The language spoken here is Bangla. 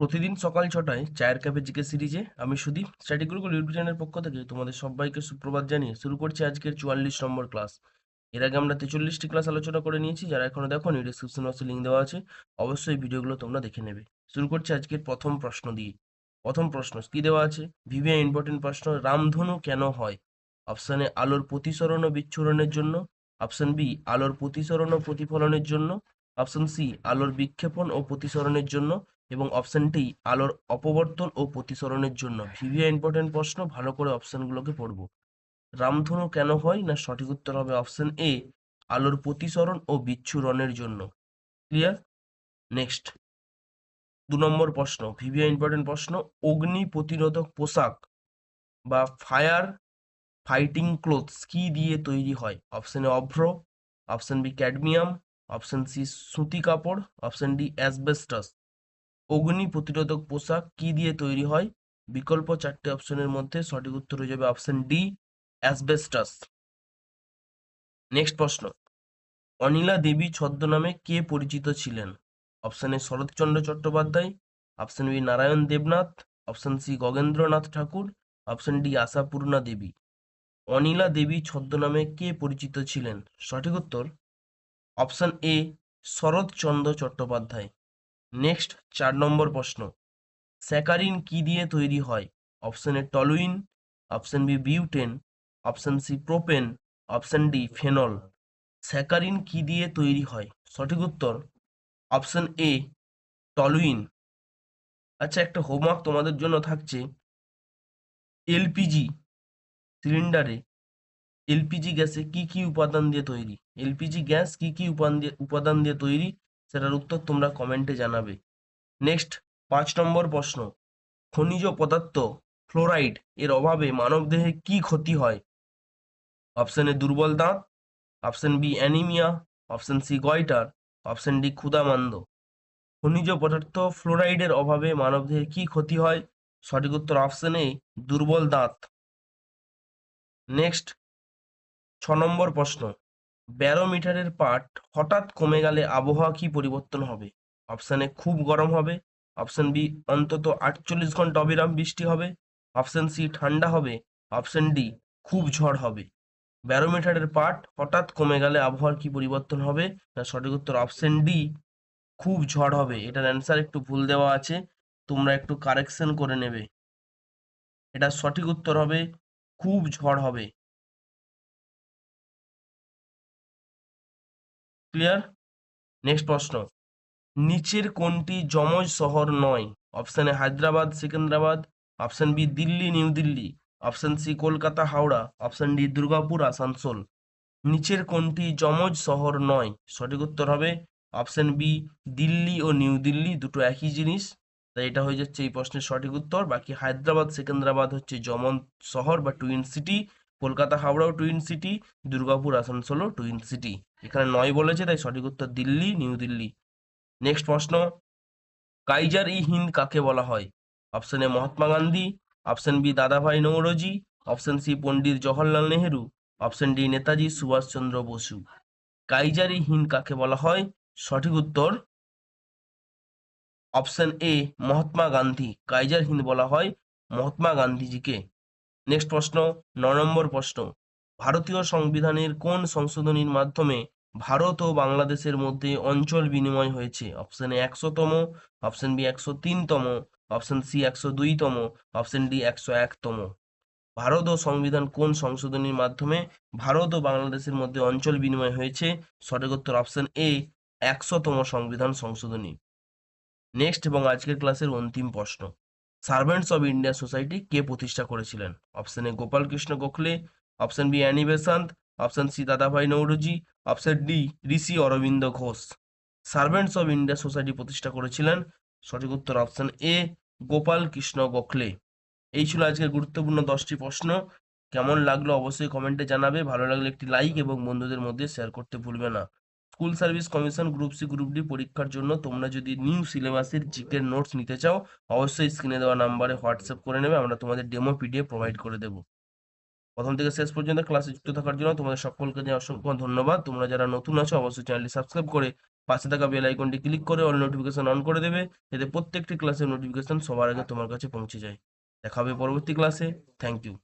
প্রতিদিন সকাল ছটায় চায়ের কাপে জিকে সিরিজে আমি সুদীপ স্ট্যাটিক গুরুকুল ইউটিউব চ্যানেলের পক্ষ থেকে তোমাদের সবাইকে সুপ্রভাত জানিয়ে শুরু করছি আজকের চুয়াল্লিশ নম্বর ক্লাস। এর আগে আমরা তেচল্লিশটি ক্লাস আলোচনা করে নিয়েছি, যারা এখনও দেখোনি ডিসক্রিপশন বক্সে লিঙ্ক দেওয়া আছে, অবশ্যই ভিডিওগুলো তোমরা দেখে নেবে। শুরু করছি আজকের প্রথম প্রশ্ন দিয়ে। প্রথম প্রশ্ন, কি দেওয়া আছে? ভিভিয়া ইম্পর্টেন্ট প্রশ্ন, রামধনু কেন হয়? অপশন, আলোর প্রতিসরণ ও বিচ্ছুরণের জন্য। অপশন বি, আলোর প্রতিসরণ ও প্রতিফলনের জন্য। অপশন সি, আলোর বিক্ষেপণ ও প্রতিসরণের জন্য। এবং অপশনটি আলোর অপবর্তন ও প্রতিসরণের জন্য। ভিভিয়া ইম্পর্টেন্ট প্রশ্ন, ভালো করে অপশনগুলোকে পড়ব। রামধনু কেন হয় না সঠিক উত্তর হবে অপশন এ আলোর প্রতিসরণ ও বিচ্ছুরণের জন্য। ক্লিয়ার নেক্সট দু নম্বর প্রশ্ন ভিভিয়া ইম্পর্টেন্ট প্রশ্ন, অগ্নি প্রতিরোধক পোশাক বা ফায়ার ফাইটিং ক্লোথস কি দিয়ে তৈরি হয়? Option A Avro option B cadmium option C সুতি কাপড় অপশন ডি অ্যাসবেস্টাস অগ্নি প্রতিরোধক পোশাক কি দিয়ে তৈরি হয়? বিকল্প চারটে অপশনের মধ্যে সঠিক উত্তর হয়ে যাবে অপশন ডি, অ্যাসবেস্টাস। নেক্সট প্রশ্ন। অনিলা দেবী ছদ্মনামে কে পরিচিত ছিলেন? Option A Saratchandra Chattopadhyay, option B Narayan Debnath, option C Gagendranath Thakur, option D Ashapurna Devi. Anila Devi ছদ্মনামে কে পরিচিত ছিলেন? সঠিক উত্তর option A Saratchandra Chattopadhyay. Next চার নম্বর প্রশ্ন। স্যাকারিন কি দিয়ে তৈরি হয়? Option A toluene option B butane option C propane option D phenol saccharin কি দিয়ে তৈরি হয়? সঠিক উত্তর অপশন এ টলুইন আচ্ছা একটা হোমওয়ার্ক তোমাদের জন্য থাকছে। এলপিজি সিলিন্ডারে এলপিজি গ্যাসে কি কি উপাদান দিয়ে তৈরি? এলপিজি গ্যাস কি কি উপাদান দিয়ে উপাদান দিয়ে তৈরি? সেটার উত্তর তোমরা কমেন্টে জানাবে। নেক্সট পাঁচ নম্বর প্রশ্ন। খনিজ পদার্থ ফ্লোরাইড এর অভাবে মানবদেহে কি ক্ষতি হয়? অপশন এ দুর্বল দাঁত। Option B anaemia option C goitre option D ক্ষুধামান্দ খনিজ পদার্থ ফ্লোরাইডের অভাবে মানবদেহে কি ক্ষতি হয়? সঠিক উত্তর অপশন এ দুর্বল দাঁত। নেক্সট ছ নম্বর প্রশ্ন। ব্যারোমিটারের পাঠ হঠাৎ কমে গেলে আবহাওয়া কি পরিবর্তন হবে? অপশন এ খুব গরম হবে। অপশন বি, অন্তত আটচল্লিশ ঘণ্টা অবিরাম বৃষ্টি হবে। অপশন সি, ঠান্ডা হবে। অপশন ডি, খুব ঝড় হবে। ব্যারোমিটারের পাঠ হঠাৎ কমে গেলে আবহাওয়ার কি পরিবর্তন হবে? তার সঠিক উত্তর অপশন ডি, খুব ঝড় হবে। এটার অ্যান্সার একটু ভুল দেওয়া আছে। তোমরা একটু কারেকশন করে নেবে। এটা সঠিক উত্তর হবে, খুব ঝড় হবে। ক্লিয়ার নেক্সট প্রশ্ন। নিচের কোনটি যমজ শহর নয়? Option A Hyderabad, Secunderabad. Option B Delhi, New Delhi. Option C Kolkata, Howrah. Option D Durgapur, Asansol. নিচের কোনটি যমজ শহর নয়? সঠিক উত্তর হবে অপশন বি দিল্লি ও নিউ দিল্লি, দুটো একই জিনিস। তাই এটা হয়ে যাচ্ছে এই প্রশ্নের সঠিক উত্তর। বাকি হায়দ্রাবাদ, সিকেন্দ্রাবাদ হচ্ছে যমন শহর বা টুইন সিটি কলকাতা, হাওড়াও টুইন সিটি দুর্গাপুর, আসানসোলও টুইন সিটি এখানে নয় বলেছে, তাই সঠিক উত্তর দিল্লি, নিউ দিল্লি। নেক্সট প্রশ্ন, কাইজার ই হিন্দ কাকে বলা হয়? Option A Mahatma Gandhi option B Dadabhai Naoroji option C Pandit Jawaharlal Nehru option D Netaji Subhashchandra Bose. Kaisar e Hind কাকে বলা হয়? সঠিক উত্তর option A Mahatma Gandhi. Kaiser Hind বলা হয় মহাত্মা গান্ধীজিকে। নেক্সট প্রশ্ন, ন নম্বর প্রশ্ন ভারতীয় সংবিধানের কোন সংশোধনীর মাধ্যমে ভারত ও বাংলাদেশের মধ্যে অঞ্চল বিনিময় হয়েছে? অপশন এ একশোতম অপশন বি একশো তিনতম অপশন সি একশো দুইতম অপশন ডি একশো একতম। ভারত ও সংবিধান কোন সংশোধনীর মাধ্যমে ভারত ও বাংলাদেশের মধ্যে অঞ্চল বিনিময় হয়েছে? সঠিক উত্তর অপশন এ একশোতম সংবিধান সংশোধনী। নেক্সট এবং আজকের ক্লাসের অন্তিম প্রশ্ন। সার্ভেন্টস অব ইন্ডিয়া সোসাইটি কে প্রতিষ্ঠা করেছিলেন? Option A Gopal Krishna Gokhale option B Annie Besant option C Dadabhai Naoroji option D Rishi Aurobindo Ghosh servants of India society প্রতিষ্ঠা করেছিলেন। সঠিক উত্তর অপশন এ গোপাল কৃষ্ণ গোখলে এই ছিল আজকের গুরুত্বপূর্ণ দশটি প্রশ্ন। কেমন লাগল অবশ্যই কমেন্টে জানাবে। ভালো লাগলে একটি লাইক এবং বন্ধুদের মধ্যে শেয়ার করতে ভুলবে না। School service commission group C group D পরীক্ষার জন্য তোমরা যদি নিউ সিলেবাসের জিকের নোটস নিতে চাও, অবশ্যই স্ক্রিনে দেওয়া নাম্বারে হোয়াটসঅ্যাপ করে নেবে। আমরা তোমাদের ডেমো পিডিএফ প্রোভাইড করে দেবো। প্রথম থেকে শেষ পর্যন্ত ক্লাসে যুক্ত থাকার জন্য তোমাদের সকলকে জানাই অসংখ্য ধন্যবাদ। তোমরা যারা নতুন আছো, অবশ্যই চ্যানেলটি সাবস্ক্রাইব করে পাশে থাকা বেল আইকনটি ক্লিক করে অল নোটিফিকেশন অন করে দেবে, যাতে প্রত্যেকটি ক্লাসের নোটিফিকেশন সবার আগে তোমার কাছে পৌঁছে যায়। দেখা হবে পরবর্তী ক্লাসে থ্যাংক ইউ